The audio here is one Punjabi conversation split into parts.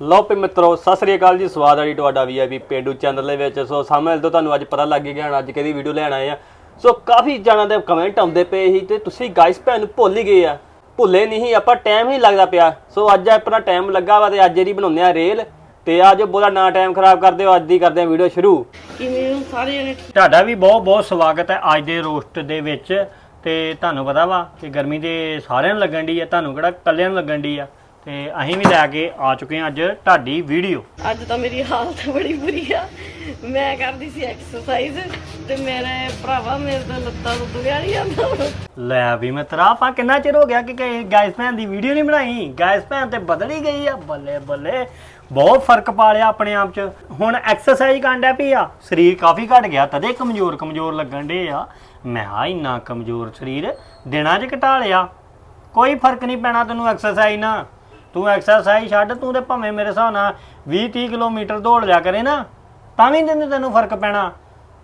ਲਓ ਪੇ ਮਿੱਤਰੋ ਸਤਿ ਸ੍ਰੀ ਅਕਾਲ ਜੀ ਸਵਾਦ ਆੜੀ ਤੁਹਾਡਾ ਵੀਆਈਪੀ ਪੇਂਡੂ ਚੈਨਲ ਦੇ ਵਿੱਚ। ਸੋ ਸਾਹਮਣੇ ਤੋਂ ਤੁਹਾਨੂੰ ਅੱਜ ਪਤਾ ਲੱਗ ਗਿਆ ਹੁਣ ਅੱਜ ਕਿਹਦੀ ਵੀਡੀਓ ਲੈਣ ਆਏ ਆ। ਸੋ ਕਾਫੀ ਜਣਾਂ ਦੇ ਕਮੈਂਟ ਆਉਂਦੇ ਪਏ ਸੀ ਤੇ ਤੁਸੀਂ ਗਾਇਸ ਭੈਣ ਨੂੰ ਭੁੱਲ ਹੀ ਗਏ ਆ। ਭੁੱਲੇ ਨਹੀਂ ਆਪਾਂ ਟਾਈਮ ਹੀ ਲੱਗਦਾ ਪਿਆ। ਸੋ ਅੱਜ ਆਪਣਾ ਟਾਈਮ ਲੱਗਾ ਵਾ ਤੇ ਅੱਜ ਇਹਦੀ ਬਣਾਉਂਦੇ ਆ ਰੇਲ ਤੇ ਅੱਜ ਬੋਲਾ ਨਾ ਟਾਈਮ ਖਰਾਬ ਕਰਦੇ ਹੋ ਅੱਜ ਦੀ ਕਰਦੇ ਆ ਵੀਡੀਓ ਸ਼ੁਰੂ। ਕਿਵੇਂ ਹੋ ਸਾਰੇ ਜਣੇ ਤੁਹਾਡਾ ਵੀ ਬਹੁਤ ਬਹੁਤ ਸਵਾਗਤ ਹੈ ਅੱਜ ਦੇ ਰੋਸਟ ਦੇ ਵਿੱਚ। ਤੇ ਤੁਹਾਨੂੰ ਪਤਾ ਵਾ ਕਿ ਗਰਮੀ ਤੇ ਸਾਰਿਆਂ ਨੂੰ ਲੱਗਣ ਦੀ ਆ ਤੁਹਾਨੂੰ ਕਿਹੜਾ ਇਕੱਲਿਆਂ ਨੂੰ ਲੱਗਣ ਦੀ ਆ। ਤੇ ਅਸੀਂ ਵੀ ਲੈ ਕੇ ਆ ਚੁੱਕੇ ਹਾਂ ਅੱਜ ਤੁਹਾਡੀ ਵੀਡੀਓ। ਅੱਜ ਤਾਂ ਮੇਰੀ ਹਾਲਤ ਬੜੀ ਬੁਰੀ ਆ। ਮੈਂ ਕਰਦੀ ਸੀ ਐਕਸਰਸਾਈਜ਼ ਤੇ ਮੇਰੇ ਭਰਾਵਾ ਮੇਰੇ ਤਾਂ ਲੱਤਾਂ ਨੂੰ ਦੁਗਿਆ ਨਹੀਂ ਜਾਂਦਾ। ਲੈ ਵੀ ਮਿੱਤਰਾ ਆਪਾਂ ਕਿੰਨਾ ਚਿਰ ਹੋ ਗਿਆ ਕਿ ਗਾਇਸ ਭੈਣ ਦੀ ਵੀਡੀਓ ਨਹੀਂ ਬਣਾਈ? ਗਾਇਸ ਭੈਣ ਤੇ ਬਦਲ ਹੀ ਗਈ ਆ ਬੱਲੇ ਬੱਲੇ। ਬਹੁਤ ਫ਼ਰਕ ਪਾ ਲਿਆ ਆਪਣੇ ਆਪ 'ਚ। ਹੁਣ ਐਕਸਰਸਾਈਜ਼ ਕਰਦਾ ਪਈ ਆ। ਸਰੀਰ ਕਾਫੀ ਘਟ ਗਿਆ ਤਦੇ ਕਮਜ਼ੋਰ ਕਮਜ਼ੋਰ ਲੱਗਣ ਡੇ ਆ। ਮੈਂ ਆ ਇੰਨਾ ਕਮਜ਼ੋਰ ਸਰੀਰ ਦਿਨਾਂ 'ਚ ਘਟਾ ਲਿਆ। ਕੋਈ ਫ਼ਰਕ ਨਹੀਂ ਪੈਣਾ ਤੈਨੂੰ ਐਕਸਰਸਾਈਜ਼ ਨਾਲ। ਤੂੰ ਐਕਸਰਸਾਈਜ਼ ਛੱਡ, ਤੂੰ ਤੇ ਭਾਵੇਂ ਮੇਰੇ ਹਿਸਾਬ ਨਾਲ 20 30 ਕਿਲੋਮੀਟਰ ਦੌੜ ਲਿਆ ਕਰੇ ਨਾ, ਤਾਂ ਵੀ ਤੈਨੂੰ ਤੈਨੂੰ ਫ਼ਰਕ ਪੈਣਾ।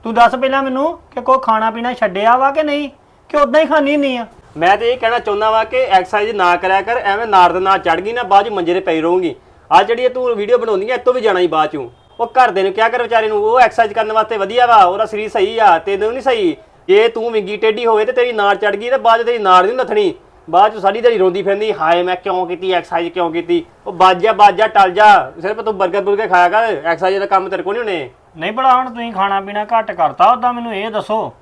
ਤੂੰ ਦੱਸ ਪਹਿਲਾਂ ਮੈਨੂੰ ਕਿ ਕੋਈ ਖਾਣਾ ਪੀਣਾ ਛੱਡਿਆ ਵਾ ਕਿ ਨਹੀਂ? ਕਿ ਉਦਾਂ ਹੀ ਖਾਣੀ ਨਹੀਂ ਆ? ਮੈਂ ਤੇ ਇਹ ਕਹਿਣਾ ਚਾਹੁੰਦਾ ਵਾ ਕਿ ਐਕਸਰਸਾਈਜ਼ ਨਾ ਕਰਿਆ ਕਰ, ਐਵੇਂ ਨਾਰ ਦੇ ਨਾਲ ਚੜ ਗਈ ਨਾ, ਬਾਅਦ ਚ ਮੰਜੇ ਤੇ ਪਈ ਰਹੂੰਗੀ। ਆ ਜਿਹੜੀ ਇਹ ਤੂੰ ਵੀਡੀਓ ਬਣਾਉਂਦੀ ਐ ਇਤੋਂ ਵੀ ਜਾਣਾ ਹੀ ਬਾਅਦ ਚੋਂ। ਉਹ ਘਰ ਦੇ ਨੂੰ ਕਿਆ ਕਰ ਵਿਚਾਰੇ ਨੂੰ, ਉਹ ਐਕਸਰਸਾਈਜ਼ ਕਰਨ ਵਾਸਤੇ ਵਧੀਆ ਵਾ, ਉਹਦਾ ਸਰੀਰ ਸਹੀ ਆ, ਤੈਨੂੰ ਨਹੀਂ ਸਹੀ। ਜੇ ਤੂੰ ਵਿੰਗੀ ਟੇਢੀ ਹੋਵੇ ਤੇ ਤੇਰੀ ਨਾਰ ਚੜ ਗਈ ਤੇ ਬਾਅਦ ਚ ਤੇਰੀ ਨਾਰ ਨਹੀਂ ਨੱਥਣੀ। ਬਾਅਦ ਚ ਸਾਰੀ ਦਿਹਾੜੀ ਰੋਂਦੀ ਫਿਰਦੀ ਹਾਏ ਮੈਂ ਕਿਉਂ ਕੀਤੀ ਐਕਸਰਸਾਈਜ਼ ਕਿਉਂ ਕੀਤੀ? ਉਹ ਬਾਜਾ ਬਾਜਾ ਟਲ ਜਾ। ਸਿਰਫ ਤੂੰ 버ਗਰ ਬੁਰਗਰ ਖਾਇਆ ਕਰ ਐਕਸਰਸਾਈਜ਼ ਦਾ ਕੰਮ ਤੇਰੇ ਕੋਲ ਨਹੀਂ ਹੋਣੇ। ਨਹੀਂ ਬੜਾ ਹੁਣ ਤੁਸੀਂ ਖਾਣਾ ਪੀਣਾ ਘੱਟ ਕਰਤਾ ਉਦਾਂ ਮੈਨੂੰ ਇਹ ਦੱਸੋ।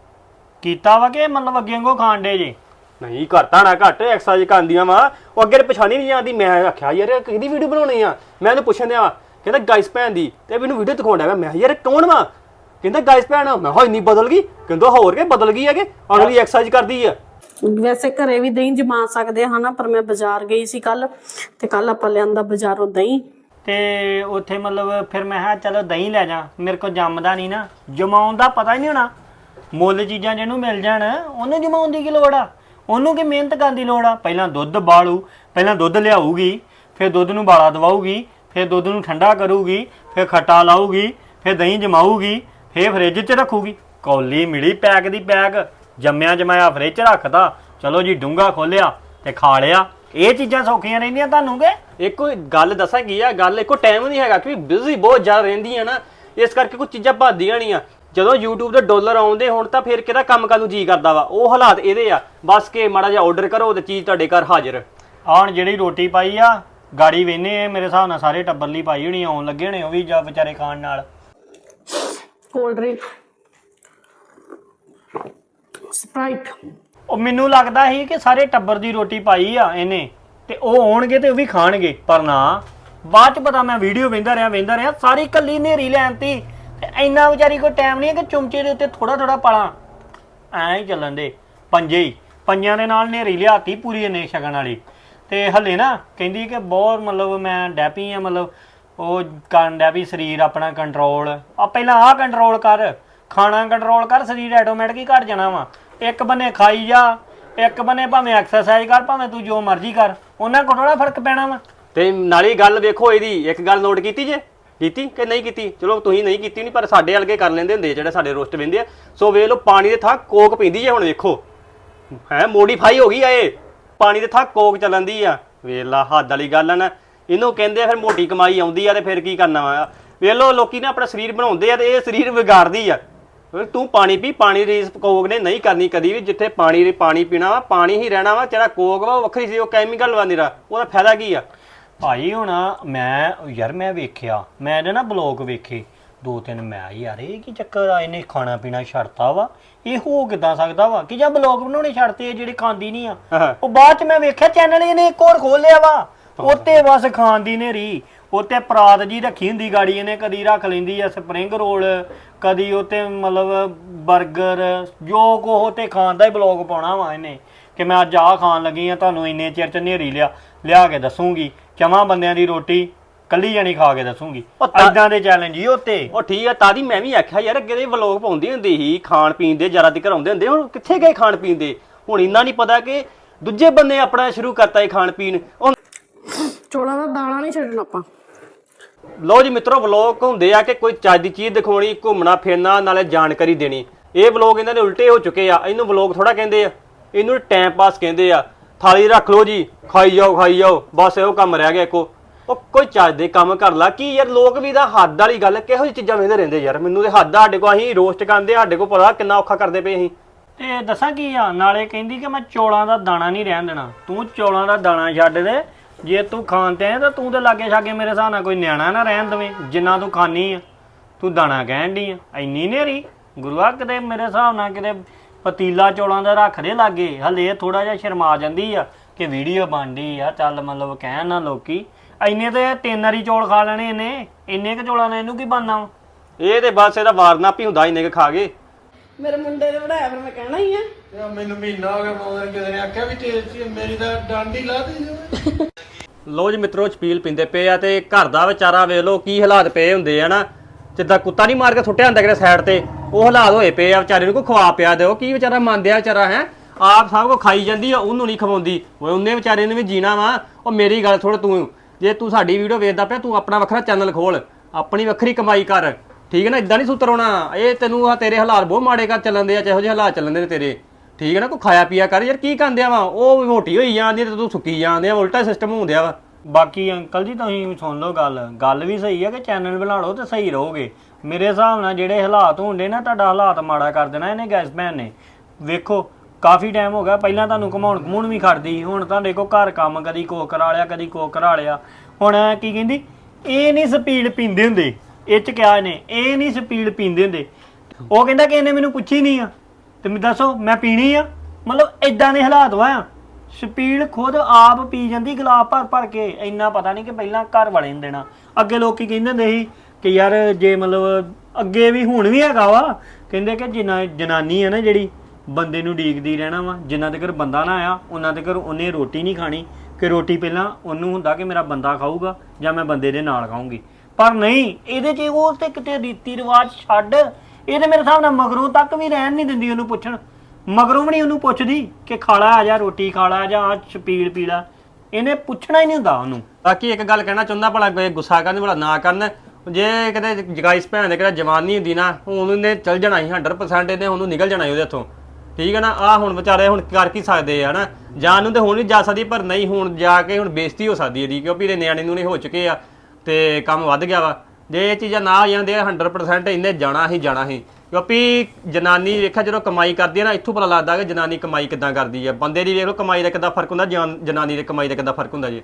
ਕੀਤਾ ਵਾ ਕਿ ਮਤਲਬ ਅੱਗੇ ਵਾਂਗੂ ਖਾਣ ਡੇ ਜੇ? ਨਹੀਂ ਕਰਤਾ ਨਾ ਘੱਟ ਐਕਸਰਸਾਈਜ਼ ਕਰਦੀਆਂ ਵਾ। ਉਹ ਅੱਗੇ ਪਛਾਣੀ ਨਹੀਂ ਜਾਂਦੀ। ਮੈਂ ਆਖਿਆ ਯਾਰ ਇਹ ਕਿਹਦੀ ਵੀਡੀਓ ਬਣਾਉਣੀ ਆ? ਮੈਂ ਉਹਨੂੰ ਪੁੱਛਣ ਦਿਆ ਕਹਿੰਦਾ ਗਾਇਸ ਭੈਣ ਦੀ ਤੇ ਮੈਨੂੰ ਵੀਡੀਓ ਦਿਖਾਉਂਦਾ ਵਾ। ਮੈਂ ਯਾਰ ਕੌਣ ਵਾ? ਕਹਿੰਦਾ ਗਾਇਸ ਭੈਣ। ਮੈਂ ਹਾਂ ਇੰਨੀ ਬਦਲ ਗਈ? ਕਹਿੰਦਾ ਹੋਰ ਕੇ ਬਦਲ ਗਈ ਹੈਗੇ ਅਗਲੀ ਐਕਸਰਸਾਈਜ਼ ਕਰਦੀ ਆ। ਵੈਸੇ ਘਰੇ ਵੀ ਦਹੀਂ ਜਮਾ ਸਕਦੇ ਹਨਾ ਪਰ ਮੈਂ ਬਾਜ਼ਾਰ ਗਈ ਸੀ ਕੱਲ ਤੇ ਕੱਲ ਆਪਾਂ ਲਿਆਂਦਾ ਬਾਜ਼ਾਰੋਂ ਦਹੀਂ। ਤੇ ਉੱਥੇ ਮਤਲਬ ਫਿਰ ਮੈਂ ਕਿਹਾ ਚਲੋ ਦਹੀਂ ਲੈ ਜਾ, ਮੇਰੇ ਕੋਲ ਜੰਮਦਾ ਨਹੀਂ ਨਾ। ਜਮਾਉਣ ਦਾ ਪਤਾ ਹੀ ਨਹੀਂ ਹੋਣਾ। ਮੁੱਲ ਚੀਜ਼ਾਂ ਜਿਹਨੂੰ ਮਿਲ ਜਾਣ, ਉਹਨੂੰ ਜਮਾਉਣ ਦੀ ਕੀ ਲੋੜ ਆ? ਉਹਨੂੰ ਕੀ ਮਿਹਨਤ ਕਰਨ ਦੀ ਲੋੜ ਆ? ਪਹਿਲਾਂ ਦੁੱਧ ਬਾਲੂ, ਪਹਿਲਾਂ ਦੁੱਧ ਲਿਆਊਗੀ, ਫਿਰ ਦੁੱਧ ਨੂੰ ਬਾਲਾ ਦਵਾਊਗੀ, ਫਿਰ ਦੁੱਧ ਨੂੰ ਠੰਡਾ ਕਰੂਗੀ, ਫਿਰ ਖੱਟਾ ਲਾਊਗੀ, ਫਿਰ ਦਹੀਂ ਜਮਾਊਗੀ, ਫਿਰ ਫ੍ਰਿਜ 'ਚ ਰੱਖੂਗੀ। ਕੌਲੀ ਮਿਲੀ ਪੈਕ ਦੀ ਪੈਕ। ਜੰਮਿਆ ਜਮਾਇਆ ਫ੍ਰਿਜ ਰੱਖਦਾ। ਚਲੋ ਜੀ ਡੂੰਗਾ ਖੋਲਿਆ ਤੇ ਖਾ ਲਿਆ। ਇਹ ਚੀਜ਼ਾਂ ਸੌਖੀਆਂ ਰਹਿੰਦੀਆਂ ਤੁਹਾਨੂੰ ਕਿ? ਇੱਕੋ ਗੱਲ ਦੱਸਾਂ ਕੀ ਆ ਗੱਲ ਇੱਕੋ ਟਾਈਮ ਨਹੀਂ ਹੈਗਾ ਕਿ ਬਿਜ਼ੀ ਬਹੁਤ ਜ਼ਿਆਦਾ ਰਹਿੰਦੀਆਂ ਨਾ ਇਸ ਕਰਕੇ ਕੁਝ ਚੀਜ਼ਾਂ ਭੱਜਦੀਆਂ ਨਹੀਂ ਆ। ਜਦੋਂ YouTube ਤੇ ਡਾਲਰ ਆਉਂਦੇ ਹੁਣ ਤਾਂ ਫਿਰ ਕਿਹੜਾ ਕੰਮ ਕਰਨ ਨੂੰ ਜੀ ਕਰਦਾ ਵਾ? ਉਹ ਹਾਲਾਤ ਇਹਦੇ ਆ। ਬਸ ਕੇ ਮਾੜਾ ਜਿਹਾ ਆਰਡਰ ਕਰੋ ਤੇ ਚੀਜ਼ ਤੁਹਾਡੇ ਘਰ ਹਾਜ਼ਰ। ਆਹ ਹੁਣ ਜਿਹੜੀ ਰੋਟੀ ਪਾਈ ਆ ਗਾੜੀ ਵੇਨੇ ਮੇਰੇ ਹਿਸਾਬ ਨਾਲ ਸਾਰੇ ਟੱਬਰ ਲਈ ਪਾਈ ਹੋਣੀ ਆਉਣ ਲੱਗੇ ਹੋਣੇ ਉਹ ਵੀ ਜਾ ਵਿਚਾਰੇ ਖਾਣ ਨਾਲ। ਕੋਲਡ ਡਰਿੰਕ ਸਪਰਾਈਟ ਉਹ ਮੈਨੂੰ ਲੱਗਦਾ ਸੀ ਕਿ ਸਾਰੇ ਟੱਬਰ ਦੀ ਰੋਟੀ ਪਾਈ ਆ ਇਹਨੇ, ਤੇ ਉਹ ਆਉਣਗੇ ਤੇ ਉਹ ਵੀ ਖਾਣਗੇ, ਪਰ ਨਾ। ਬਾਅਦ ਚ ਪਤਾ ਮੈਂ ਵੀਡੀਓ ਵੇਂਦਾ ਰਿਹਾ ਵੇਂਦਾ ਰਿਹਾ, ਸਾਰੀ ਕੱਲੀ ਨੇਰੀ ਲੈਣਤੀ ਇੰਨਾ ਵਿਚਾਰੀ ਕੋਈ ਟਾਈਮ ਨਹੀਂ ਕਿ ਚੁੰਮਚੇ ਦੇ ਉੱਤੇ ਥੋੜਾ ਥੋੜਾ ਪਾਲਾਂ। ਐਂ ਹੀ ਚੱਲਣ ਦੇ, ਪੰਜੇ ਹੀ। ਪੰਜਾਂ ਦੇ ਨਾਲ ਨੇਰੀ ਲਿਆਤੀ ਪੂਰੀ ਇਹਨੇ ਸ਼ਗਨ ਵਾਲੀ। ਤੇ ਹੱਲੇ ਨਾ ਕਹਿੰਦੀ ਕਿ ਬਹੁਤ ਮਤਲਬ ਮੈਂ ਡੈਪੀ ਆ, ਮਤਲਬ ਉਹ ਕਰਨ ਡੈ ਵੀ ਸਰੀਰ, ਆਪਣਾ ਕੰਟਰੋਲ ਆ, ਪਹਿਲਾਂ ਆਹ ਕੰਟਰੋਲ ਕਰ ਖਾਣਾ ਕੰਟਰੋਲ ਕਰ, ਸਰੀਰ ਆਟੋਮੈਟਿਕ ਹੀ ਘਟ ਜਾਣਾ ਵਾ। ਇੱਕ ਬੰਨੇ ਖਾਈ ਜਾ, ਇੱਕ ਬੰਨੇ ਭਾਵੇਂ ਐਕਸਰਸਾਈਜ਼ ਕਰ, ਭਾਵੇਂ ਤੂੰ ਜੋ ਮਰਜ਼ੀ ਕਰ, ਉਹਨਾਂ ਕੋਲ ਥੋੜਾ ਫ਼ਰਕ ਪੈਣਾ ਵਾ। ਤੇ ਨਾਲੇ ਗੱਲ ਵੇਖੋ ਇਹਦੀ, ਇੱਕ ਗੱਲ ਨੋਟ ਕੀਤੀ ਜੇ? ਕੀਤੀ ਕਿ ਨਹੀਂ ਕੀਤੀ? ਚਲੋ, ਤੁਸੀਂ ਨਹੀਂ ਕੀਤੀ ਨਹੀਂ ਪਰ ਸਾਡੇ ਵਰਗੇ ਕਰ ਲੈਂਦੇ ਹੁੰਦੇ ਜਿਹੜੇ ਸਾਡੇ ਰੋਸਟ ਵਿੰਦੇ ਆ। ਸੋ ਵੇਖ ਲਓ, ਪਾਣੀ ਦੇ ਥਾਂ ਕੋਕ ਪੀਂਦੀ ਜੇ ਹੁਣ ਵੇਖੋ। ਹੈ ਮੋਡੀਫਾਈ ਹੋ ਗਈ ਆ ਇਹ। ਪਾਣੀ ਦੇ ਥਾਂ ਕੋਕ ਚੱਲਣ ਦੀ ਆ। ਵੇਖ ਲਾ, ਹੱਦ ਵਾਲੀ ਗੱਲ ਆ ਨਾ। ਇਹਨੂੰ ਕਹਿੰਦੇ ਆ ਫਿਰ ਮੋਟੀ ਕਮਾਈ ਆਉਂਦੀ ਆ ਤੇ ਫਿਰ ਕੀ ਕਰਨਾ ਵਾ? ਵੇਖ ਲਓ, ਲੋਕੀ ਨਾ ਆਪਣਾ ਸਰੀਰ ਬਣਾਉਂਦੇ ਆ ਤੇ ਇਹ ਸਰੀਰ ਵਿਗਾੜਦੀ ਆ। ਵੇਖ ਤੂੰ ਪਾਣੀ ਪੀ ਪਾਣੀ ਰੀਸ ਕੋਕ ਨੇ ਨਹੀਂ ਕਰਨੀ ਕਦੀ ਵੀ ਜਿੱਥੇ ਪਾਣੀ ਦੇ ਪਾਣੀ ਪੀਣਾ ਵਾ ਪਾਣੀ ਹੀ ਰਹਿਣਾ ਵਾ ਜਿਹੜਾ ਕੋਕ ਵਾ ਉਹ ਵੱਖਰੀ ਸੀ ਉਹ ਕੈਮੀਕਲ ਵਾ ਨਿਰਾ। ਉਹਦਾ ਫਾਇਦਾ ਕੀ ਆ? ਭਾਈ ਹੁਣ ਮੈਂ ਯਾਰ ਮੈਂ ਵੇਖਿਆ ਮੈਂ ਇਹਦੇ ਨਾ ਬਲੌਗ ਵੇਖੇ। ਦੋ ਤਿੰਨ ਮੈਂ ਯਾਰ ਇਹ ਕੀ ਚੱਕਰ ਆ ਇਹਨੇ ਖਾਣਾ ਪੀਣਾ ਛੱਡਤਾ ਵਾ। ਇਹ ਹੋ ਕਿਦਾਂ ਸਕਦਾ ਵਾ? ਕਿ ਜਾਂ ਬਲੌਗ ਬਣਾਉਣੇ ਛੱਡਤੇ ਆ ਜਿਹੜੇ ਖਾਂਦੀ ਨਹੀਂ ਆ। ਉਹ ਬਾਅਦ ਚ ਮੈਂ ਵੇਖਿਆ ਚੈਨਲ ਇਹਨੇ ਇੱਕ ਹੋਰ ਖੋਲ ਲਿਆ ਵਾ ਉੱਤੇ ਬਸ ਖਾਣ ਦੀ ਨੇਰੀ ਉੱਤੇ ਪਰਾਤ ਜੀ ਰੱਖੀ ਹੁੰਦੀ ਗਾੜੀ ਇਹਨੇ ਕਦੀ ਰੱਖ ਲੈਂਦੀ ਆ ਸਪਰਿੰਗ ਰੋਲ ਕਦੀ ਉੱਤੇ ਮਤਲਬ 버ਗਰ ਜੋ ਕੋ ਤੇ ਖਾਣ ਦਾ ਹੀ ਬਲੌਗ ਪਾਉਣਾ ਵਾ ਇਹਨੇ ਕਿ ਮੈਂ ਅੱਜ ਆਹ ਖਾਣ ਲੱਗੀ ਆ ਤੁਹਾਨੂੰ ਇੰਨੇ ਚਿਰ ਚ ਨੇਰੀ ਲਿਆ ਲਿਆ ਕੇ ਦੱਸੂਗੀ। ਚਵਾਂ ਬੰਦਿਆਂ ਦੀ ਰੋਟੀ ਕੱਲੀ ਜਣੀ ਖਾ ਕੇ ਦੱਸੂਗੀ। ਐਦਾਂ ਦੇ ਚੈਲੰਜ ਹੀ ਉੱਤੇ। ਉਹ ਠੀਕ ਆ ਤਾਦੀ ਮੈਂ ਵੀ ਆਖਿਆ ਯਾਰ ਅੱਗੇ ਦੇ ਵਲੋਗ ਪਾਉਂਦੀ ਹੁੰਦੀ ਸੀ ਖਾਣ ਪੀਣ ਦੇ ਜ਼ਿਆਦਾ ਦਿੱਕਰ ਆਉਂਦੇ ਹੁੰਦੇ ਹੁਣ ਕਿੱਥੇ ਗਏ ਖਾਣ ਪੀਣ ਦੇ? ਹੁਣ ਇੰਨਾ ਨਹੀਂ ਪਤਾ ਕਿ ਦੂਜੇ ਬੰਦੇ ਆਪਣਾ ਸ਼ੁਰੂ ਕਰਤਾ ਹੈ ਖਾਣ ਪੀਣ। ਉਹ ਚੋਲਾਂ ਦਾ ਦਾਣਾ ਨਹੀਂ ਛੱਡਣਾ ਆਪਾਂ। ਲੋ ਜੀ ਮਿੱਤਰੋ ਵਲੋਗ ਹੁੰਦੇ ਆ ਕਿ ਕੋਈ ਚੱਜ ਦੀ ਚੀਜ਼ ਦਿਖਾਉਣੀ, ਘੁੰਮਣਾ, ਫਿਰਨਾ, ਨਾਲੇ ਜਾਣਕਾਰੀ ਦੇਣੀ। ਇਹ ਵਲੋਗ ਇਹਨਾਂ ਦੇ ਉਲਟੇ ਹੋ ਚੁੱਕੇ ਆ। ਇਹਨੂੰ ਵਲੋਗ ਥੋੜਾ ਕਹਿੰਦੇ ਆ। ਇਹਨੂੰ ਟਾਈਮ ਪਾਸ ਕਹਿੰਦੇ ਆ। ਥਾਲੀ ਰੱਖ ਲਓ ਜੀ, ਖਾਈ ਜਾਓ ਖਾਈ ਜਾਓ। ਬਸ ਇਹੋ ਕੰਮ ਰਹਿ ਗਿਆ ਇੱਕੋ। ਉਹ ਕੋਈ ਚੱਜ ਦੇ ਕੰਮ ਕਰ ਲਾ। ਕੀ ਯਾਰ, ਲੋਕ ਵੀ ਦਾ ਹੱਦ ਵਾਲੀ ਗੱਲ ਕਿਹੋ ਜਿਹੀ ਚੀਜ਼ਾਂ ਵੇਂਦੇ ਰਹਿੰਦੇ ਯਾਰ? ਮੈਨੂੰ ਤੇ ਹੱਦ ਸਾਡੇ ਕੋ ਅਸੀਂ ਰੋਸਟ ਕਰਦੇ ਸਾਡੇ ਕੋ ਪਤਾ ਕਿੰਨਾ ਔਖਾ ਕਰਦੇ ਪਏ ਅਸੀਂ। ਤੇ ਦੱਸਾਂ ਕੀ ਆ? ਨਾਲੇ ਕਹਿੰਦੀ ਕਿ ਮੈਂ ਚੋਲਾਂ ਦਾ ਦਾਣਾ ਨਹੀਂ ਰਹਿਣ ਦੇਣਾ। ਤੂੰ ਚੋਲਾਂ ਦਾ ਦਾਣਾ ਛੱਡ ਦੇ। ਜੇ ਤੂੰ ਖਾਣ ਤੇ ਆਇਆ ਤਾਂ ਤੂੰ ਤੇ ਲਾਗੇ ਛਾਗੇ ਮੇਰੇ ਹਿਸਾਬ ਨਾਲ ਕੋਈ ਨਿਆਣਾ ਨਾ ਰਹਿਣ ਦਵੇਂ ਜਿੰਨਾ ਤੂੰ ਖਾਣੀ ਆ। ਤੂੰ ਦਾਣਾ ਕਹਿਣ ਦੀ ਆ। ਇੰਨੀ ਨੇਰੀ ਗੁਰੂਆ ਕਿਤੇ ਮੇਰੇ ਹਿਸਾਬ ਨਾਲ ਕਿਤੇ ਪਤੀਲਾ ਚੌਲਾਂ ਦਾ ਰੱਖ ਦੇ ਲਾਗੇ ਹਲੇ ਥੋੜਾ ਜਿਹਾ ਸ਼ਰਮਾ ਜਾਂਦੀ ਆ ਕਿ ਵੀਡੀਓ ਬਣਦੀ ਆ ਚੱਲ ਮਤਲਬ ਕਹਿਣ ਨਾ ਲੋਕੀ। ਇੰਨੇ ਤੇ ਤਿੰਨ ਵਾਰੀ ਚੌਲ ਖਾ ਲੈਣੇ ਇਹਨੇ ਇੰਨੇ ਕ ਚੌਲਾਂ ਨਾਲ ਇਹਨੂੰ ਕੀ ਬਣਨਾ ਵਾ? ਇਹ ਤੇ ਬਸ ਇਹਦਾ ਵਾਰਨਾਪ ਹੀ ਹੁੰਦਾ ਇੰਨੇ ਕੁ ਖਾ ਗਏ। ਮੇਰੇ ਮੁੰਡੇ ਨੇ ਬਣਾਇਆ ਫਿਰ ਮੈਂ ਕਹਿਣਾ ਹੀ ਆ। ਯਾ ਮੈਨੂੰ ਮਹੀਨਾ ਹੋ ਗਿਆ ਮੋਦਰ ਕਿਸੇ ਨੇ ਆਖਿਆ ਵੀ ਤੇ ਮੇਰੀ ਤਾਂ ਡਾਂਡੀ ਲਾ ਦੇ ਜਿਵੇਂ ਲੋ ਜੀ ਮਿੱਤਰੋ, ਛਪੀਲ ਪਿੰਦੇ ਪਏ ਆ ਤੇ ਘਰ ਦਾ ਵਿਚਾਰਾ ਵੇਖ ਲੋ ਕੀ ਹਾਲਾਤ ਪਏ ਹੁੰਦੇ ਆ ਨਾ। ਜਿੱਦਾਂ ਕੁੱਤਾ ਨਹੀਂ ਮਾਰ ਕੇ ਸੁੱਟਿਆ ਹੁੰਦਾ ਕਿਤੇ ਸਾਈਡ ਤੇ, ਉਹ ਹਾਲਾਤ ਹੋਏ ਪਏ ਆ, ਵਿਚਾਰੇ ਨੂੰ ਕੋਈ ਖਵਾ ਪਿਆ ਦਿਓ। ਕੀ ਵਿਚਾਰਾ ਮੰਨਦਿਆ ਵਿਚਾਰਾ, ਹੈ? ਆਪ ਸਭ ਕੋ ਖਾਈ ਜਾਂਦੀ ਆ, ਉਹਨੂੰ ਨਹੀਂ ਖਵਾਉਂਦੀ। ਓਏ, ਉਹਨੇ ਵਿਚਾਰੇ ਨੂੰ ਵੀ ਜੀਣਾ ਵਾ। ਉਹ ਮੇਰੀ ਗੱਲ ਥੋੜਾ ਤੂੰ। ਜੇ ਤੂੰ ਸਾਡੀ ਵੀਡੀਓ ਵੇਖਦਾ ਪਿਆ, ਤੂੰ ਆਪਣਾ ਵੱਖਰਾ ਚੈਨਲ ਖੋਲ। ਆਪਣੀ ਵੱਖਰੀ ਕਮਾਈ ਕਰ। ਠੀਕ ਹੈ ਨਾ? ਇਦਾਂ ਨਹੀਂ ਸੁਤਰੋਣਾ ਇਹ ਤੈਨੂੰ ਆ ਤੇਰੇ ਹਾਲਾਤ ਬਹੁਤ ਮਾੜੇ ਕਰ ਚੱਲਣ ਦੇ ਆ ਜਿਹੋ ਜਿਹੇ ਹਾਲਾਤ ਚੱਲਣ ਦੇ ਨੇ ਤੇਰੇ। ਠੀਕ ਹੈ ਨਾ ਕੋਈ ਖਾਇਆ ਪੀਆ ਕਰ ਯਾਰ ਕੀ ਕੰਦਿਆ ਵਾ? ਉਹ ਮੋਟੀ ਹੋਈ ਜਾਂਦੀ ਤੇ ਤੂੰ ਸੁੱਕੀ ਜਾਂਦੇ ਆ ਉਲਟਾ ਸਿਸਟਮ ਹੁੰਦਿਆ ਵਾ। ਬਾਕੀ ਅੰਕਲ ਜੀ ਤੁਸੀਂ ਸੁਣ ਲਓ ਗੱਲ। ਗੱਲ ਵੀ ਸਹੀ ਹੈ ਕਿ ਚੈਨਲ ਬਣਾ ਲਓ ਤੇ ਸਹੀ ਰਹੋਗੇ। ਮੇਰੇ ਹਿਸਾਬ ਨਾਲ ਜਿਹੜੇ ਹਾਲਾਤ ਹੁੰਦੇ ਨਾ ਤੁਹਾਡਾ ਹਾਲਾਤ ਮਾੜਾ ਕਰ ਦੇਣਾ ਇਹਨੇ ਗੈਸ ਭੈਣ ਨੇ। ਵੇਖੋ ਕਾਫੀ ਟਾਈਮ ਹੋ ਗਿਆ ਪਹਿਲਾਂ ਤੁਹਾਨੂੰ ਘਮਾਉਣ ਘਮੂਣ ਵੀ ਖੜਦੀ ਸੀ, ਹੁਣ ਤਾਂ ਦੇਖੋ ਘਰ ਕੰਮ ਕਦੀ ਕੋ ਕਰਾ ਲਿਆ ਕਦੀ ਕੋ ਕਰਾ ਲਿਆ। ਹੁਣ ਕੀ ਕਹਿੰਦੀ? ਇਹ ਨਹੀਂ ਸਪੀਡ ਪੀਂਦੇ ਹੁੰਦੇ। ਇਹ ਚ ਕਿਹਾ ਨੇ ਇਹ ਨਹੀਂ ਸਪੀਡ ਪੀਂਦੇ ਹੁੰਦੇ। ਉਹ ਕਹਿੰਦਾ ਕਿ ਇਹਨੇ ਮੈਨੂੰ ਪੁੱਛੀ ਨਹੀਂ ਆ। ਤੇ ਮੈਂ ਦੱਸੋ, ਮੈਂ ਪੀਣੀ ਆ? ਮਤਲਬ ਇਦਾਂ ਦੇ ਹਾਲਾਤ ਵਾ ਸਪੀਡ ਖੁਦ ਆਪ ਪੀ ਜਾਂਦੀ, ਗਲਾਸ ਭਰ ਭਰ ਕੇ। ਇੰਨਾ ਪਤਾ ਨਹੀਂ ਕਿ ਪਹਿਲਾਂ ਘਰ ਵਾਲੇ ਨੂੰ ਦੇਣਾ। ਅੱਗੇ ਲੋਕੀ ਕਹਿੰਦੇ ਹੁੰਦੇ ਸੀ ਕਿ ਯਾਰ ਜੇ ਮਤਲਬ ਅੱਗੇ ਵੀ ਹੁਣ ਵੀ ਹੈਗਾ ਵਾ, ਕਹਿੰਦੇ ਕਿ ਜਿਨਾ ਜਨਾਨੀ ਹੈ ਨਾ ਜਿਹੜੀ, ਬੰਦੇ ਨੂੰ ਡੀਕਦੀ ਰਹਿਣਾ ਵਾ। ਜਿੰਨਾ ਤੱਕ ਬੰਦਾ ਨਾ ਆਇਆ, ਉਹਨਾਂ ਤੱਕ ਉਹਨੇ ਰੋਟੀ ਨਹੀਂ ਖਾਣੀ। ਕਿ ਰੋਟੀ ਪਹਿਲਾਂ ਉਹਨੂੰ ਹੁੰਦਾ ਕਿ ਮੇਰਾ ਬੰਦਾ ਖਾਊਗਾ, ਜਾਂ ਮੈਂ ਬੰਦੇ ਦੇ ਨਾਲ ਖਾਊਂਗੀ। ਪਰ ਨਹੀਂ, ਇਹਦੇ 'ਚ ਉਹ ਤੇ ਕਿਤੇ ਰੀਤੀ ਰਿਵਾਜ ਛੱਡ ਇਹ ਤੇ ਮੇਰੇ ਹਿਸਾਬ ਨਾਲ ਮਗਰੋਂ ਤੱਕ ਵੀ ਰਹਿਣ ਨਹੀਂ ਦਿੰਦੀ ਉਹਨੂੰ ਪੁੱਛਣ। ਮਗਰੋਂ ਵੀ ਨਹੀਂ ਉਹਨੂੰ ਪੁੱਛਦੀ ਕਿ ਖਾਲਾ ਆ ਜਾ, ਰੋਟੀ ਖਾਲਾ ਜਾਂ, ਆਹ ਛਪੀਲ ਪੀਲਾ ਇਹਨੇ ਪੁੱਛਣਾ ਹੀ ਨਹੀਂ ਹੁੰਦਾ ਉਹਨੂੰ। ਬਾਕੀ ਇੱਕ ਗੱਲ ਕਹਿਣਾ ਚਾਹੁੰਦਾ ਭਲਾ ਕੋਈ ਗੁੱਸਾ ਕਰਨ ਭਲਾ ਨਾ ਕਰਨ। ਜੇ ਕਿਤੇ ਜਗਾਈਸ ਭੈਣ ਦੇ ਜਵਾਨ ਜਵਾਨੀ ਹੁੰਦੀ ਨਾ ਉਹਨੇ ਚਲ ਜਾਣਾ ਸੀ 100% ਇਹਨੇ ਉਹਨੂੰ ਨਿਕਲ ਜਾਣਾ ਸੀ ਉਹਦੇ ਹੱਥੋਂ। ਠੀਕ ਹੈ ਨਾ ਆ ਹੁਣ ਵਿਚਾਰੇ ਹੁਣ ਕਰ ਕੀ ਸਕਦੇ ਆ ਨਾ ਜਾਨ ਨੂੰ ਤੇ ਹੁਣ ਨਹੀਂ ਜਾ ਸਕਦੀ, ਪਰ ਨਹੀਂ, ਹੁਣ ਜਾ ਕੇ ਹੁਣ ਬੇਇੱਜ਼ਤੀ ਹੋ ਸਕਦੀ ਇਹਦੀ, ਕਿਉਂਕਿ ਇਹਦੇ ਨਿਆਣੇ ਨੂੰ ਨਹੀਂ ਹੋ ਚੁੱਕੇ ਆ, ਤੇ ਕੰਮ ਵੱਧ ਗਿਆ ਵਾ। ਜੇ ਇਹ ਚੀਜ਼ਾਂ ਨਾ ਆ ਜਾਂਦੇ 100% ਇਹਨੇ ਜਾਣਾ ਹੀ ਜਾਣਾ ਹੀ। ਕਿਉਂਕਿ ਜਨਾਨੀ ਵੇਖਿਆ ਜਦੋਂ ਕਮਾਈ ਕਰਦੀ ਹੈ ਨਾ, ਇੱਥੋਂ ਪਤਾ ਲੱਗਦਾ ਕਿ ਜਨਾਨੀ ਕਮਾਈ ਕਿੱਦਾਂ ਕਰਦੀ ਹੈ ਬੰਦੇ ਦੀ ਵੇਖ ਲਓ, ਕਮਾਈ ਦਾ ਕਿੱਦਾਂ ਫ਼ਰਕ ਹੁੰਦਾ, ਜਾਨ- ਜਨਾਨੀ ਦੀ ਕਮਾਈ ਦਾ ਕਿੱਦਾਂ ਫ਼ਰਕ ਹੁੰਦਾ ਜੀ।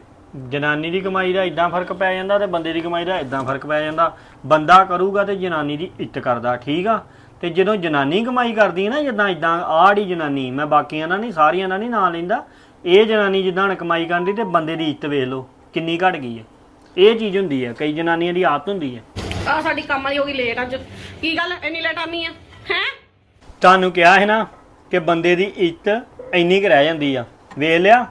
ਜਨਾਨੀ ਦੀ ਕਮਾਈ ਦਾ ਇਦਾਂ ਫ਼ਰਕ ਪੈ ਜਾਂਦਾ ਤੇ ਬੰਦੇ ਦੀ ਕਮਾਈ ਦਾ ਇਦਾਂ ਫ਼ਰਕ ਪੈ ਜਾਂਦਾ। ਬੰਦਾ ਕਰੂਗਾ ਤੇ ਜਨਾਨੀ ਦੀ ਇੱਜ਼ਤ ਕਰਦਾ, ਠੀਕ ਆ? ਤੇ ਜਦੋਂ ਜਨਾਨੀ ਕਮਾਈ ਕਰਦੀ ਹੈ ਨਾ, ਜਿੱਦਾਂ ਇਦਾਂ ਆੜੀ ਜਨਾਨੀ, ਮੈਂ ਬਾਕੀਆਂ ਦਾ ਨਹੀਂ, ਸਾਰੀਆਂ ਦਾ ਨਹੀਂ ਨਾਂ ਲੈਂਦਾ, ਇਹ ਜਨਾਨੀ ਜਿੱਦਾਂ ਹੁਣ ਕਮਾਈ ਕਰਦੀ ਤੇ ਬੰਦੇ ਦੀ ਇੱਜ਼ਤ ਵੇਖ ਲਓ, ਕਿੰਨੀ ਘਟ ਗਈ ਹੈ ਇਹ ਚੀਜ਼ ਹੁੰਦੀ ਹੈ ਕਈ ਜਨਾਨੀਆਂ ਦੀ ਆਦਤ ਹੁੰਦੀ ਹੈ। ਆ ਸਾਡੀ ਕੰਮ ਵਾਲੀ ਹੋ ਗਈ ਲੇਟ ਅੱਜ। ਕੀ ਗੱਲ ਇੰਨੀ ਲੇਟ ਆਨੀ ਆ? ਹੈ? ਤੁਹਾਨੂੰ ਕਿਹਾ ਹੈ ਨਾ ਕਿ ਬੰਦੇ ਦੀ ਇੱਜ਼ਤ ਇੰਨੀ ਕੁ ਰਹਿ ਜਾਂਦੀ ਆ। ਵੇਖ ਲਿਆ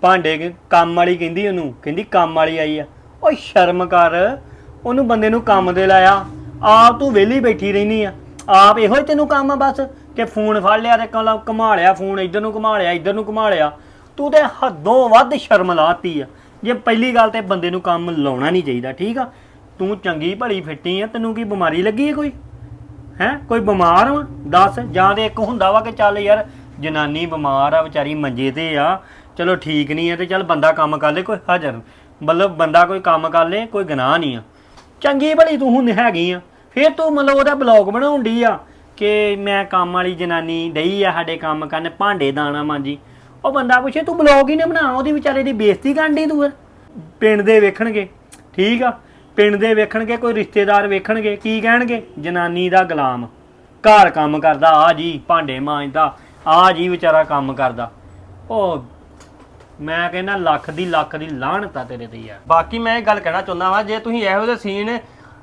ਭਾਂਡੇ ਕਿ- ਕੰਮ ਵਾਲੀ ਕਹਿੰਦੀ ਉਹਨੂੰ ਕਹਿੰਦੀ ਕੰਮ ਵਾਲੀ ਆਈ ਆ। ਓਏ ਸ਼ਰਮ ਕਰ ਉਹਨੂੰ ਬੰਦੇ ਨੂੰ ਕੰਮ ਤੇ ਲਾਇਆ। ਆਪ ਤੂੰ ਵਿਹਲੀ ਬੈਠੀ ਰਹਿਨੀ ਆ। ਆਪ ਇਹੋ ਹੀ ਤੈਨੂੰ ਕੰਮ ਆ ਬਸ ਕਿ ਫੋਨ ਫੜ ਲਿਆ ਤੇ ਕਲਾ ਘੁਮਾ ਲਿਆ ਫੋਨ ਇੱਧਰ ਨੂੰ ਘੁਮਾ ਲਿਆ ਇੱਧਰ ਨੂੰ ਘੁਮਾ ਲਿਆ। ਤੂੰ ਤੇ ਹੱਦੋਂ ਵੱਧ ਸ਼ਰਮ ਲਾਤੀ ਆ। ਜੇ ਪਹਿਲੀ ਗੱਲ ਤੇ ਬੰਦੇ ਨੂੰ ਕੰਮ ਲਾਉਣਾ ਨਹੀਂ ਚਾਹੀਦਾ, ਠੀਕ ਆ? ਤੂੰ ਚੰਗੀ ਭਲੀ ਫਿੱਟੀ ਆ, ਤੈਨੂੰ ਕੀ ਬਿਮਾਰੀ ਲੱਗੀ ਹੈ ਕੋਈ? ਹੈ? ਕੋਈ ਬਿਮਾਰ ਵਾ ਦੱਸ, ਜਾਂ ਤੇ ਇੱਕ ਹੁੰਦਾ ਵਾ ਕਿ ਚੱਲ ਯਾਰ, ਜਨਾਨੀ ਬਿਮਾਰ ਆ, ਵਿਚਾਰੀ ਮੰਜੇ ਤੇ ਆ, ਚਲੋ ਠੀਕ ਨਹੀਂ ਆ ਤੇ ਚੱਲ ਬੰਦਾ ਕੰਮ ਕਰ ਲੇ, ਕੋਈ ਹਾਜ਼ਰ ਮਤਲਬ ਬੰਦਾ ਕੋਈ ਕੰਮ ਕਰ ਲੇ, ਕੋਈ ਗਨਾਹ ਨਹੀਂ ਆ। ਚੰਗੀ ਭਲੀ ਤੂੰ ਹੁਣ ਹੈਗੀ ਆ। ਫਿਰ ਤੂੰ ਮਤਲਬ ਉਹਦਾ ਬਲੌਗ ਬਣਾਉਣ ਡਈ ਆ ਕਿ ਮੈਂ ਕੰਮ ਵਾਲੀ ਜਨਾਨੀ ਡਈ ਆ ਸਾਡੇ ਕੰਮ ਕਰਨ, ਭਾਂਡੇ ਦਾਣਾ ਮਾਂਜੀ। ਉਹ ਬੰਦਾ ਪੁੱਛੇ, ਤੂੰ ਬਲੌਗ ਹੀ ਨਾ ਬਣਾ ਉਹਦੀ ਵਿਚਾਰੇ ਦੀ ਬੇਇੱਜ਼ਤੀ ਕਰਨ ਡਈ ਤੂੰ ਫਿਰ? ਪਿੰਡ ਦੇ ਵੇਖਣਗੇ, ਠੀਕ ਆ? ਪਿੰਡ ਦੇ ਵੇਖਣਗੇ, ਕੋਈ ਰਿਸ਼ਤੇਦਾਰ ਵੇਖਣਗੇ, ਕੀ ਕਹਿਣਗੇ? ਜਨਾਨੀ ਦਾ ਗੁਲਾਮ। ਘਰ ਕੰਮ ਕਰਦਾ, ਆ ਜੀ, ਭਾਂਡੇ ਮਾਂਜਦਾ, ਆ ਜੀ ਵਿਚਾਰਾ ਕੰਮ ਕਰਦਾ। ਉਹ ਮੈਂ ਕਹਿੰਦਾ, ਲੱਖ ਦੀ ਲੱਖ ਦੀ ਲਾਹਣਤ ਆ ਤੇਰੇ ਤੇ ਯਾਰ। ਬਾਕੀ ਮੈਂ ਇਹ ਗੱਲ ਕਹਿਣਾ ਚਾਹੁੰਦਾ ਵਾਂ, ਜੇ ਤੁਸੀਂ ਇਹੋ ਜਿਹੇ ਸੀਨ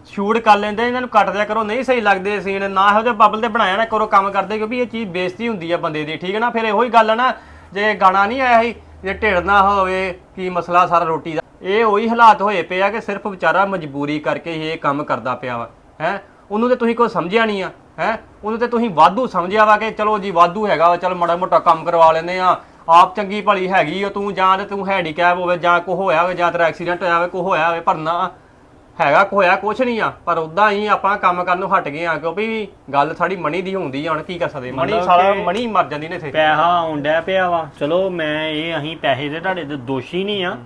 ਸ਼ੂਟ ਕਰ ਲੈਂਦੇ, ਇਹਨਾਂ ਨੂੰ ਕੱਟ ਦਿਆ ਕਰੋ, ਨਹੀਂ ਸਹੀ ਲੱਗਦੇ ਸੀਨ, ਨਾ ਇਹੋ ਜਿਹੇ ਬਬਲ ਤੇ ਬਣਾਇਆ ਨਾ ਕਰੋ ਕੰਮ ਕਰਦੇ, ਕਿਉਂਕਿ ਇਹ ਚੀਜ਼ ਬੇਇੱਜ਼ਤੀ ਹੁੰਦੀ ਆ ਬੰਦੇ ਦੀ, ਠੀਕ ਹੈ ਨਾ? ਫਿਰ ਇਹੋ ਹੀ ਗੱਲ ਆ ਨਾ ਜੇ ਗਾਣਾ ਨਹੀਂ ਆਇਆ ਸੀ, ਜੇ ਢਿੱਡ ਨਾ ਹੋਵੇ, ਕੀ ਮਸਲਾ ਸਾਰਾ ਰੋਟੀ ਦਾ? ਇਹ ਉਹੀ ਹਾਲਾਤ ਹੋਏ ਪਏ ਆ ਕਿ ਸਿਰਫ ਵਿਚਾਰਾ ਮਜਬੂਰੀ ਕਰਕੇ ਹੀ ਇਹ ਕੰਮ ਕਰਦਾ ਪਿਆ ਵਾ, ਹੈ? ਉਹਨੂੰ ਤੇ ਤੁਸੀਂ ਕੋਈ ਸਮਝਿਆ ਨਹੀਂ ਆ, ਹੈ? ਉਹਨੂੰ ਤੇ ਤੁਸੀਂ ਵਾਧੂ ਸਮਝਿਆ ਵਾ ਕਿ ਚਲੋ ਜੀ ਵਾਧੂ ਹੈਗਾ ਵਾ, ਚਲ ਮਾੜਾ ਮੋਟਾ ਕੰਮ ਕਰਵਾ ਲੈਂਦੇ ਆ। ਆਪ ਚੰਗੀ ਭਲੀ ਹੈਗੀ ਆ, ਤੂੰ ਜਾਂ ਤੇ ਤੂੰ ਹੈਂਡੀਕੈਪ ਹੋਵੇ ਜਾਂ ਕੋ ਹੋਇਆ ਹੋਵੇ, ਜਾਂ ਤੇਰਾ ਐਕਸੀਡੈਂਟ ਹੋਇਆ ਹੋਵੇ ਕੋ ਹੋਇਆ ਹੋਵੇ, ਪਰ ਨਾ ਹੈਗਾ ਕੋ ਹੋਇਆ ਕੁਛ ਨਹੀਂ ਆ ਪਰ ਉਦਾਂ ਹੀ ਆਪਾਂ ਕੰਮ ਕਰਨ ਨੂੰ ਹਟ ਗਏ ਆ ਕਿਉਂਕਿ ਗੱਲ ਸਾਡੀ ਮਣੀ ਦੀ ਹੁੰਦੀ ਆ ਹੁਣ ਕੀ ਕਰ ਸਕਦੇ? ਮਣੀ ਸਾਲਾ ਮਣੀ ਮਰ ਜਾਂਦੀ ਨੇ ਇੱਥੇ। ਪੈਸਾ ਆਉਂਦਾ ਪਿਆ ਵਾ। ਚਲੋ ਮੈਂ ਇਹ ਅਸੀਂ ਪੈਸੇ ਦੇ ਤੁਹਾਡੇ ਦੇ ਦੋਸ਼ੀ ਨਹੀਂ ਆ।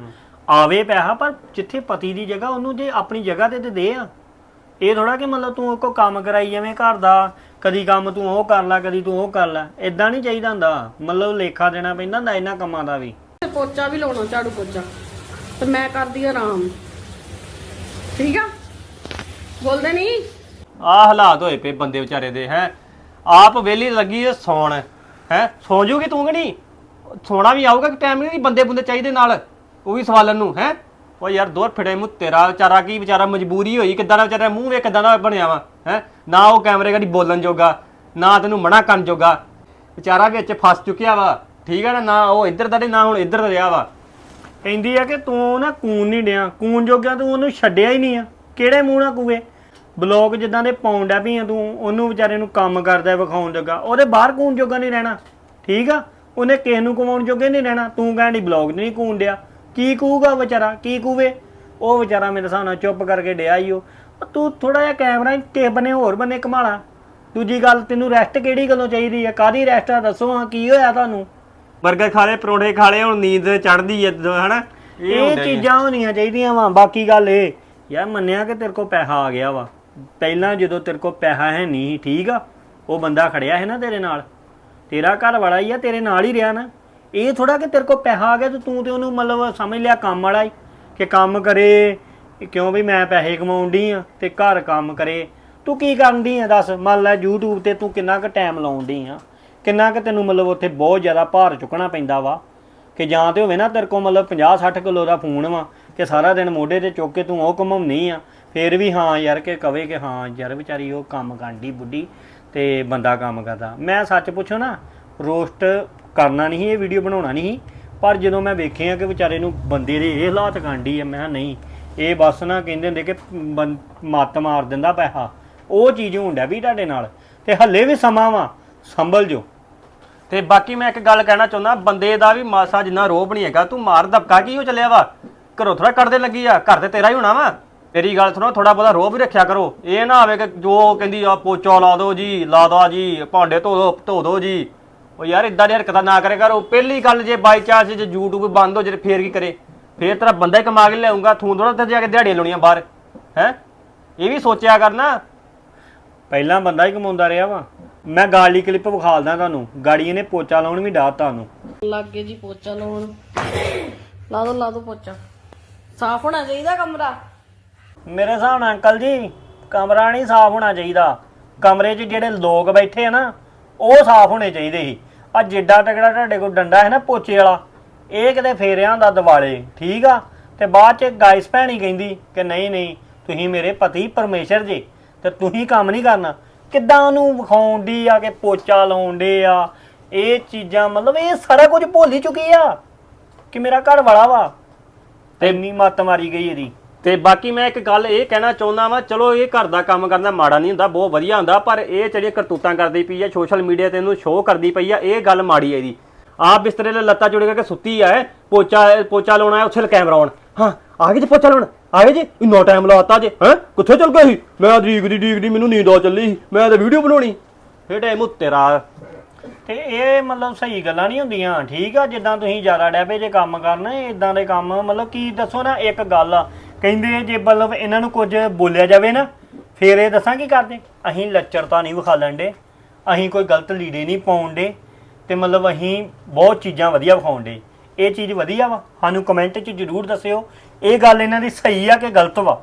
ਆਵੇ ਪੈਸਾ ਪਰ ਜਿੱਥੇ ਪਤੀ ਦੀ ਜਗ੍ਹਾ ਉਹਨੂੰ ਜੇ ਆਪਣੀ ਜਗ੍ਹਾ ਤੇ ਤੇ ਦੇ ਆ। ਇਹ ਥੋੜਾ ਕਿ ਮਤਲਬ ਤੂੰ ਉਹ ਕੋ ਕੰਮ ਕਰਾਈ ਜਾਵੇਂ ਘਰ ਦਾ। ਕਦੀ ਕੰਮ ਤੂੰ ਉਹ ਕਰ ਲੈ ਕਦੀ ਤੂੰ ਉਹ ਕਰ ਲੈ। ਇਦਾਂ ਨਹੀਂ ਚਾਹੀਦਾ ਹੁੰਦਾ। ਮਤਲਬ ਲੇਖਾ ਦੇਣਾ ਪੈਂਦਾ ਹੁੰਦਾ ਇਹਨਾਂ ਕੰਮਾਂ ਦਾ ਵੀ। ਪੋਚਾ ਵੀ ਲਾਉਣਾ ਝਾੜੂ ਪੋਚਾ। ਤੇ ਮੈਂ ਕਰਦੀ ਆਰਾਮ। ਠੀਕ ਆ? ਬੋਲਦੇ ਨਹੀਂ? ਆਹ ਹਾਲਾਤ ਹੋਏ ਪਏ ਬੰਦੇ ਵਿਚਾਰੇ ਦੇ, ਹੈ। ਆਪ ਵੇਲੀ ਲੱਗੀ ਐ ਸੌਣ। ਹੈ, ਸੌਂ ਜੂਗੀ ਤੂੰ ਕਿ ਨਹੀਂ? ਸੋਣਾ ਵੀ ਆਊਗਾ ਕਿ ਟਾਈਮ ਨਹੀਂ? ਬੰਦੇ ਬੰਦੇ ਚਾਹੀਦੇ ਨਾਲ, ਉਹ ਵੀ ਸਵਾਲਨ ਨੂੰ, ਹੈ। ਉਹ ਯਾਰ, ਦੋਰ ਫੜੇ ਮੂੰਹ, ਤੇਰਾ ਵਿਚਾਰਾ ਕੀ ਵਿਚਾਰਾ ਮਜਬੂਰੀ ਹੋਈ, ਕਿੱਦਾਂ ਦਾ ਵਿਚਾਰਾ ਮੂੰਹ ਵੇ ਕਿੱਦਾਂ ਦਾ ਬਣਿਆ ਵਾ, ਹੈ। ਨਾ ਉਹ ਕੈਮਰੇ ਘੜੀ ਬੋਲਣ ਜੋਗਾ, ਨਾ ਤੈਨੂੰ ਮਨਾ ਕਰਨ ਜੋਗਾ। ਵਿਚਾਰਾ ਵਿੱਚ ਫਸ ਚੁੱਕਿਆ ਵਾ, ਠੀਕ ਹੈ ਨਾ? ਨਾ ਉਹ ਇੱਧਰ ਦਾ ਤੇ ਨਾ ਹੁਣ ਇੱਧਰ ਦਾ ਰਿਹਾ ਵਾ। ਕਹਿੰਦੀ ਆ ਕਿ ਤੂੰ ਨਾ ਕੂਨ ਨਹੀਂ ਡਿਆ, ਕੂਨ ਜੋਗਿਆ ਤੂੰ ਉਹਨੂੰ ਛੱਡਿਆ ਹੀ ਨਹੀਂ ਆ। ਕਿਹੜੇ ਮੂੰਹ ਨਾਲ ਕੂਵੇ ਬਲੌਗ ਜਿੱਦਾਂ ਦੇ ਪਾਉਂਡ ਪਾਉਂਦਾ ਵੀ ਆ ਤੂੰ, ਉਹਨੂੰ ਵਿਚਾਰੇ ਨੂੰ ਕੰਮ ਕਰਦਾ ਵਿਖਾਉਣ ਜੋਗਾ। ਉਹਦੇ ਬਾਹਰ ਕੂਨ ਜੋਗਾ ਨਹੀਂ ਰਹਿਣਾ। ਠੀਕ ਆ? ਉਹਨੇ ਕਿਸੇ ਨੂੰ ਕਮਾਉਣ ਜੋਗੇ ਨਹੀਂ ਰਹਿਣਾ। ਤੂੰ ਕਹਿੰਦੀ ਬਲੌਗ ਨਹੀਂ ਕੂਨ ਡਿਆ। ਕੀ ਕੂਗਾ ਵਿਚਾਰਾ? ਕੀ ਕੂਵੇ? ਉਹ ਵਿਚਾਰਾ ਮੇਰੇ ਹਿਸਾਬ ਨਾਲ ਚੁੱਪ ਕਰਕੇ ਡਿਆ ਹੀ ਉਹ ਤੂੰ ਥੋੜਾ ਜਿਹਾ ਕੈਮਰਾ ਕਿਸੇ ਬੰਨੇ ਹੋਰ ਬੰਨੇ ਘਮਾਲਾ। ਦੂਜੀ ਗੱਲ, ਤੈਨੂੰ ਰੈਸਟ ਕਿਹੜੀ ਗੱਲੋਂ ਚਾਹੀਦੀ ਆ? ਕਾਦੀ ਰੈਸਟ ਆ? ਦੱਸੋ ਹਾਂ, ਕੀ ਹੋਇਆ ਤੁਹਾਨੂੰ? ਬਰਗਰ ਖਾ ਲਏ ਪਰੌਂਠੇ ਖਾ ਲਏ ਹੁਣ ਨੀਂਦ ਚੜਦੀ ਐ ਹਨਾ? ਇਹ ਹੁੰਦਾ ਹੀ। ਚੀਜ਼ਾਂ ਹੋਣੀਆਂ ਚਾਹੀਦੀਆਂ ਵਾ ਬਾਕੀ ਗੱਲ ਇਹ ਯਾਰ ਮੰਨਿਆ ਕਿ ਤੇਰੇ ਕੋਲ ਪੈਸਾ ਆ ਗਿਆ ਵਾ। ਪਹਿਲਾਂ ਜਦੋਂ ਤੇਰੇ ਕੋਲ ਪੈਸਾ ਹੈ ਨਹੀਂ ਠੀਕ ਆ ਉਹ ਬੰਦਾ ਖੜਿਆ ਹੈ ਨਾ ਤੇਰੇ ਨਾਲ। ਤੇਰਾ ਘਰ ਵਾਲਾ ਹੀ ਆ ਤੇਰੇ ਨਾਲ ਹੀ ਰਿਹਾ ਨਾ। ਇਹ ਥੋੜਾ ਕਿ ਤੇਰੇ ਕੋਲ ਪੈਸਾ ਆ ਗਿਆ ਤੇ ਤੂੰ ਤੇ ਉਹਨੂੰ ਮਤਲਬ ਸਮਝ ਲਿਆ ਕੰਮ ਵਾਲਾ ਹੀ ਕਿ ਕੰਮ ਕਰੇ ਕਿਉਂ ਵੀ ਮੈਂ ਪੈਸੇ ਕਮਾਉਂਦੀ ਆ ਤੇ ਘਰ ਕੰਮ ਕਰੇ। ਤੂੰ ਕੀ ਕਰਨਦੀ ਆ ਦੱਸ ਮੰਨ ਲੈ YouTube ਤੇ ਤੂੰ ਕਿੰਨਾ ਕੁ ਟਾਈਮ ਲਾਉਂਦੀ ਆ। ਕਿੰਨਾ ਕੁ ਤੈਨੂੰ ਮਤਲਬ ਉੱਥੇ ਬਹੁਤ ਜ਼ਿਆਦਾ ਭਾਰ ਚੁੱਕਣਾ ਪੈਂਦਾ ਵਾ? ਕਿ ਜਾਂ ਤੇ ਹੋਵੇ ਨਾ ਤੇਰੇ ਕੋਲ ਮਤਲਬ 50 60 ਕਿਲੋ ਦਾ ਫੋਨ ਵਾ, ਕਿ ਸਾਰਾ ਦਿਨ ਮੋਢੇ ਤੇ ਚੁੱਕ ਕੇ ਤੂੰ ਉਹ ਘਮਾਉਣੀ ਆ, ਫੇਰ ਵੀ ਹਾਂ ਯਾਰ ਕਿ ਕਵੇ ਕਿ ਹਾਂ ਯਾਰ ਵਿਚਾਰੀ ਉਹ ਕੰਮ ਕਰਦੀ ਬੁੱਢੀ ਤੇ ਬੰਦਾ ਕੰਮ ਕਰਦਾ। ਮੈਂ ਸੱਚ ਪੁੱਛੋ ਨਾ, ਰੋਸਟ ਕਰਨਾ ਨਹੀਂ ਇਹ ਵੀਡੀਓ ਬਣਾਉਣਾ ਨਹੀਂ ਪਰ ਜਦੋਂ ਮੈਂ ਵੇਖਿਆ ਕਿ ਵਿਚਾਰੇ ਨੂੰ ਬੰਦੇ ਦੇ ਇਹ ਹਾਲਾਤ ਕਾਂਡੀ ਆ, ਮੈਂ ਕਿਹਾ ਨਹੀਂ, ਇਹ ਬਸ ਨਾ ਕਹਿੰਦੇ ਹੁੰਦੇ ਕਿ ਬੰ- ਮੱਤ ਮਾਰ ਦਿੰਦਾ ਪੈਸਾ, ਉਹ ਚੀਜ਼ ਹੁੰਦਾ ਵੀ ਤੁਹਾਡੇ ਨਾਲ, ਤੇ ਹੱਲੇ ਵੀ ਸਮਾਂ ਵਾ। ਸੰਭਲ ਜੋ ਤੇ ਬਾਕੀ ਮੈਂ ਇੱਕ ਗੱਲ ਕਹਿਣਾ ਚਾਹੁੰਦਾ ਬੰਦੇ ਦਾ ਵੀ ਮਾਸਾ ਜਿੰਨਾ ਰੋਹ ਨਹੀਂ ਹੈਗਾ ਤੂੰ ਮਾਰ ਧੱਕਾ ਕੀ ਹੋ ਚੱਲਿਆ ਵਾ? ਘਰੋਂ ਥੋੜਾ ਕੱਢਦੇ ਲੱਗੀ ਆ ਘਰ ਤੇ ਤੇਰਾ ਹੀ ਹੋਣਾ ਵਾ? ਤੇਰੀ ਗੱਲ ਸੁਣੋ ਥੋੜਾ ਬਹੁਤਾ ਰੋਹ ਵੀ ਰੱਖਿਆ ਕਰੋ। ਇਹ ਨਾ ਹੋਵੇ ਕਿ ਜੋ ਕਹਿੰਦੀ ਆ ਪੋਚਾ ਲਾ ਦਿਓ ਜੀ ਲਾ ਦੋ ਜੀ ਭਾਂਡੇ ਧੋ ਦੋ ਧੋ ਦੋ ਜੀ। ਉਹ ਯਾਰ ਇਦਾਂ ਦੀ ਹਰਕਤਾਂ ਨਾ ਕਰੇ ਕਰ। ਪਹਿਲੀ ਗੱਲ ਜੇ ਬਾਈ ਚਾਂਸ ਜੇ YouTube ਬੰਦ ਹੋ ਜੇ ਫੇਰ ਕੀ ਕਰੇ? ਫੇਰ ਤੇਰਾ ਬੰਦਾ ਹੀ ਕਮਾ ਕੇ ਲਿਆਉਂਗਾ ਤੂੰ ਥੋੜਾ ਤੇ ਜਾ ਕੇ ਦਿਹਾੜੀਆਂ ਲਾਉਣੀਆਂ ਬਾਹਰ ਹੈ? ਇਹ ਵੀ ਸੋਚਿਆ ਕਰਨਾ। ਪਹਿਲਾਂ ਬੰਦਾ ਹੀ ਕਮਾਉਂਦਾ ਰਿਹਾ ਵਾ। ਮੈਂ ਗਾਲੀ ਕਲਿੱਪ ਵਿਖਾਲਦਾ ਤੁਹਾਨੂੰ। ਗਾੜੀ ਇਹਨੇ ਪੋਚਾ ਲਾਉਣ ਵੀ ਡਾਤ ਤੁਹਾਨੂੰ ਲੱਗੇ ਜੀ ਪੋਚਾ ਲਾਉਣ। ਲਾ ਦੋ ਲਾ ਦੋ ਪੋਚਾ। ਸਾਫ਼ ਹੋਣਾ ਚਾਹੀਦਾ ਕਮਰਾ? ਮੇਰੇ ਹਿਸਾਬ ਨਾਲ ਅੰਕਲ ਜੀ ਕਮਰਾ ਨਹੀਂ ਸਾਫ਼ ਹੋਣਾ ਚਾਹੀਦਾ। ਕਮਰੇ 'ਚ ਜਿਹੜੇ ਲੋਕ ਬੈਠੇ ਆ ਨਾ ਉਹ ਸਾਫ਼ ਹੋਣੇ ਚਾਹੀਦੇ ਸੀ। ਆ ਜਿੱਡਾ ਤਕੜਾ ਤੁਹਾਡੇ ਕੋਲ ਡੰਡਾ ਹੈ ਨਾ ਪੋਚੇ ਵਾਲਾ ਇਹ ਕਿਤੇ ਫੇਰਿਆ ਹੁੰਦਾ ਦਿਵਾਲੇ ਠੀਕ ਆ? ਤੇ ਬਾਅਦ 'ਚ ਗਾਇਸ ਭੈਣੀ ਕਹਿੰਦੀ ਕਿ ਨਹੀਂ ਨਹੀਂ ਤੁਸੀਂ ਮੇਰੇ ਪਤੀ ਪਰਮੇਸ਼ਰ ਜੀ ਤੇ ਤੁਸੀਂ ਕੰਮ ਨਹੀਂ ਕਰਨਾ। ਕਿੱਦਾਂ ਉਹਨੂੰ ਵਿਖਾਉਣ ਦੀ ਆ ਕਿ ਪੋਚਾ ਲਾਉਣ ਦੇ ਆ ਇਹ ਚੀਜ਼ਾਂ ਮਤਲਬ ਇਹ ਸਾਰਾ ਕੁਝ ਭੁੱਲ ਹੀ ਚੁੱਕੀ ਆ ਕਿ ਮੇਰਾ ਘਰ ਵਾਲਾ ਵਾ। ਤੇ ਇੰਨੀ ਮੱਤ ਮਾਰੀ ਗਈ ਇਹਦੀ। ਤੇ ਬਾਕੀ ਮੈਂ ਇੱਕ ਗੱਲ ਇਹ ਕਹਿਣਾ ਚਾਹੁੰਦਾ ਵਾਂ ਚਲੋ ਇਹ ਘਰ ਦਾ ਕੰਮ ਕਰਨਾ ਮਾੜਾ ਨਹੀਂ ਹੁੰਦਾ ਬਹੁਤ ਵਧੀਆ ਹੁੰਦਾ ਪਰ ਇਹ ਜਿਹੜੀਆਂ ਕਰਤੂਤਾਂ ਕਰਦੀ ਪਈ ਆ ਸੋਸ਼ਲ ਮੀਡੀਆ ਤੇ ਇਹਨੂੰ ਸ਼ੋਅ ਕਰਦੀ ਪਈ ਆ ਇਹ ਗੱਲ ਮਾੜੀ ਹੈ ਇਹਦੀ। ਆਪ ਬਿਸਤਰੇ 'ਤੇ ਲੱਤਾਂ ਜੁੜ ਕੇ ਸੁੱਤੀ ਆ ਇਹ, ਪੋਚਾ ਪੋਚਾ ਲਾਉਣਾ ਹੈ ਉੱਥੇ ਕੈਮਰਾ ਆਉਣ ਹਾਂ ਆ ਜੀ ਪੋਚਾ ਲਾਉਣ? ਆਏ ਜੀ, ਇੰਨਾ ਟਾਈਮ ਲਾਤਾ ਜੇ, ਹੈ? ਕਿੱਥੇ ਚਲ ਗਏ ਸੀ? ਮੈਂ ਤਰੀਕ ਦੀ ਡੀਕ ਦੀ ਮੈਨੂੰ ਨੀਂਦ ਆ ਚੱਲੀ ਸੀ, ਮੈਂ ਤਾਂ ਵੀਡੀਓ ਬਣਾਉਣੀ। ਫੇਰ ਟਾਈਮ ਤੇਰਾ ਤੇ ਇਹ ਮਤਲਬ ਸਹੀ ਗੱਲਾਂ ਨਹੀਂ ਹੁੰਦੀਆਂ, ਠੀਕ ਆ, ਜਿੱਦਾਂ ਤੁਸੀਂ ਜ਼ਿਆਦਾ ਡੈਬੇ ਜੇ ਕੰਮ ਕਰਨਾ ਇਦਾਂ ਦੇ ਕੰਮ, ਮਤਲਬ ਕੀ ਦੱਸੋ ਨਾ ਇੱਕ ਗੱਲ ਆ ਕਹਿੰਦੇ ਜੇ ਮਤਲਬ ਇਹਨਾਂ ਨੂੰ ਕੁਝ ਬੋਲਿਆ ਜਾਵੇ ਨਾ, ਫੇਰ ਇਹ ਦੱਸਾਂ ਕੀ ਕਰਦੇ? ਅਸੀਂ ਲੱਚਰਤਾ ਨਹੀਂ ਵਿਖਾਲਣ ਦੇ, ਅਸੀਂ ਕੋਈ ਗਲਤ ਲੀੜੇ ਨਹੀਂ ਪਾਉਣ ਦੇ, ਤੇ ਮਤਲਬ ਅਸੀਂ ਬਹੁਤ ਚੀਜ਼ਾਂ ਵਧੀਆ ਵਿਖਾਉਣ ਦੇ। ਇਹ ਚੀਜ਼ ਵਧੀਆ ਵਾ ਸਾਨੂੰ ਕਮੈਂਟ 'ਚ ਜਰੂਰ ਦੱਸਿਓ। ਇਹ ਗੱਲ ਇਹਨਾਂ ਦੀ ਸਹੀ ਆ ਕਿ ਗਲਤ ਵਾ?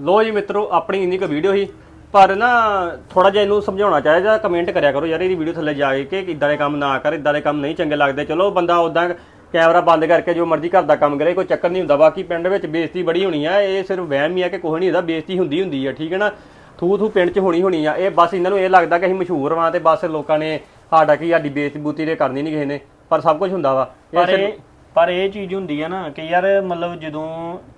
ਲੋ ਜੀ ਮਿੱਤਰੋ ਆਪਣੀ ਇੰਨੀ ਕੁ ਵੀਡੀਓ ਸੀ ਪਰ ਨਾ ਥੋੜਾ ਜਿਹਾ ਇਹਨੂੰ ਸਮਝਾਉਣਾ ਚਾਹੀਦਾ ਕਮੈਂਟ ਕਰਿਆ ਕਰੋ ਯਾਰ ਇਹਦੀ ਵੀਡੀਓ ਥੱਲੇ ਜਾ ਕੇ ਕਿ ਇਦਾਂ ਦੇ ਕੰਮ ਨਾ ਕਰ ਇਦਾਂ ਦੇ ਕੰਮ ਨਹੀਂ ਚੰਗੇ ਲੱਗਦੇ। ਚਲੋ ਬੰਦਾ ਉਦਾਂ ਕੈਮਰਾ ਬੰਦ ਕਰਕੇ ਜੋ ਮਰਜ਼ੀ ਘਰ ਦਾ ਕੰਮ ਕਰੇ ਕੋਈ ਚੱਕਰ ਨਹੀਂ ਹੁੰਦਾ। ਬਾਕੀ ਪਿੰਡ ਵਿੱਚ ਬੇਇੱਜ਼ਤੀ ਬੜੀ ਹੋਣੀ ਆ ਇਹ ਸਿਰਫ ਵਹਿਮ ਹੀ ਆ ਕਿ ਕੁਛ ਨਹੀਂ ਹੁੰਦਾ ਬੇਇੱਜ਼ਤੀ ਹੁੰਦੀ ਹੁੰਦੀ ਆ ਠੀਕ ਹੈ ਨਾ? ਥੂ ਥੂ ਪਿੰਡ 'ਚ ਹੋਣੀ ਹੋਣੀ ਆ ਇਹ ਬਸ ਇਹਨਾਂ ਨੂੰ ਇਹ ਲੱਗਦਾ ਕਿ ਅਸੀਂ ਮਸ਼ਹੂਰ ਵਾਂ ਤੇ ਬਸ ਲੋਕਾਂ ਨੇ ਸਾਡਾ ਕੀ ਸਾਡੀ ਬੇਇੱਜ਼ਤੀ ਬੂਤੀ ਦੇ ਕਰਨੀ ਨਹੀਂ ਕਿਸੇ ਨੇ ਪਰ ਸਭ ਕੁਝ ਹੁੰਦਾ ਵਾ। ਪਰ ਇਹ ਪਰ ਇਹ ਚੀਜ਼ ਹੁੰਦੀ ਆ ਨਾ ਕਿ ਯਾਰ ਮਤਲਬ ਜਦੋਂ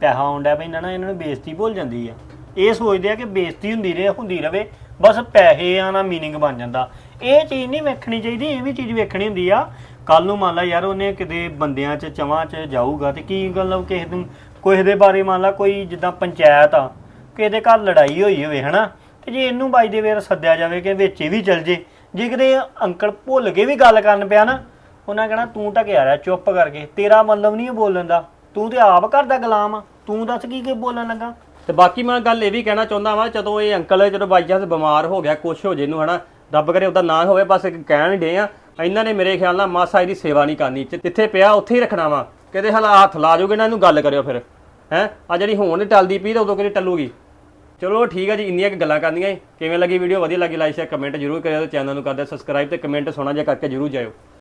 ਪੈਸਾ ਆਉਂਦਾ ਪੈਂਦਾ ਨਾ ਇਹਨਾਂ ਨੂੰ ਬੇਇੱਜ਼ਤੀ ਭੁੱਲ ਜਾਂਦੀ ਆ। ਇਹ ਸੋਚਦੇ ਆ ਕਿ ਬੇਇੱਜ਼ਤੀ ਹੁੰਦੀ ਰਹੇ, ਹੁੰਦੀ ਰਵੇ, ਬਸ ਪੈਸੇ ਆ ਨਾ ਮੀਨਿੰਗ ਬਣ ਜਾਂਦਾ। ਇਹ ਚੀਜ਼ ਨਹੀਂ ਵੇਖਣੀ ਚਾਹੀਦੀ, ਇਹ ਵੀ ਚੀਜ਼ ਵੇਖਣੀ ਹੁੰਦੀ ਆ। ਕੱਲ ਨੂੰ ਮੰਨ ਲਾ ਯਾਰ ਉਹਨੇ ਕਿਤੇ ਬੰਦਿਆਂ 'ਚ, ਚਵਾਂ 'ਚ ਜਾਊਗਾ ਤੇ ਕੀ ਗੱਲ ਉਹ ਕਿਸੇ ਨੂੰ ਕਿਸੇ ਦੇ ਬਾਰੇ ਮੰਨ ਲਾ ਕੋਈ ਜਿੱਦਾਂ ਪੰਚਾਇਤ ਆ, ਕਿਸੇ ਦੇ ਘਰ ਲੜਾਈ ਹੋਈ ਹੋਵੇ, ਹਨਾ? ਤੇ ਜੇ ਇਹਨੂੰ ਬਾਈ ਦੇ ਵੇਰ ਸੱਦਿਆ ਜਾਵੇ ਕਿ ਵਿੱਚ ਹੀ ਵੀ ਚੱਲ ਜੇ ਜੇ ਕਿਤੇ ਅੰਕਲ ਭੁੱਲ ਕੇ ਵੀ ਗੱਲ ਕਰਨ ਪਿਆ ਨਾ ਉਹਨਾਂ ਕਹਿਣਾ, ਤੂੰ ਢਕਿਆ ਰਿਹਾ ਚੁੱਪ ਕਰਕੇ, ਤੇਰਾ ਮਤਲਬ ਨਹੀਂ ਬੋਲਣ ਦਾ। ਤੂੰ ਤੇ ਆਪ ਘਰ ਦਾ ਗੁਲਾਮ ਆ। ਤੂੰ ਦੱਸ ਕੀ ਕੀ ਬੋਲਣ ਲੱਗਾ? ਤੇ ਬਾਕੀ ਮੈਂ ਗੱਲ ਇਹ ਵੀ ਕਹਿਣਾ ਚਾਹੁੰਦਾ ਵਾਂ, ਜਦੋਂ ਇਹ ਅੰਕਲ, ਜਦੋਂ ਬਾਈ ਚਾਂਸ ਬਿਮਾਰ ਹੋ ਗਿਆ, ਕੁਛ ਹੋ ਜੇ ਇਹਨੂੰ, ਹਨਾ, ਰੱਬ ਕਰੇ ਉਹਦਾ ਨਾ ਹੋਵੇ, ਬਸ ਇੱਕ ਕਹਿਣ ਡੇ ਆ। ਇਹਨਾਂ ਨੇ ਮੇਰੇ ਖਿਆਲ ਨਾਲ ਮਾਸਾ ਇਹਦੀ ਸੇਵਾ ਨਹੀਂ ਕਰਨੀ ਜਿੱਥੇ ਪਿਆ ਉੱਥੇ ਹੀ ਰੱਖਣਾ ਵਾ। ਕਿਤੇ ਹਲਾ ਹੱਥ ਲਾ ਜੋਗੇ ਨਾ ਇਹਨੂੰ ਗੱਲ ਕਰਿਓ ਫਿਰ, ਹੈ? ਆ ਜਿਹੜੀ ਹੁਣ ਨੀ ਟਲਦੀ ਪਈ ਤਾਂ ਉਦੋਂ ਕਿਹੜੀ ਟੱਲੂਗੀ? ਚਲੋ ਠੀਕ ਆ ਜੀ, ਇੰਨੀਆਂ ਕੁ ਗੱਲਾਂ ਕਰਨੀਆਂ ਸੀ। ਕਿਵੇਂ ਲੱਗੀ ਵੀਡੀਓ ਵਧੀਆ ਲੱਗੀ ਲਾਈਕ ਸ਼ੇਅਰ ਕਮੈਂਟ ਜਰੂਰ ਕਰਿਓ ਤੇ ਚੈਨਲ ਨੂੰ ਕਰਦੇ ਸਬਸਕ੍ਰਾਈਬ ਤੇ ਕਮੈਂਟ ਸੋਣਾ ਜਿਹਾ ਕਰਕੇ ਜਰੂਰ ਜਾਇਓ।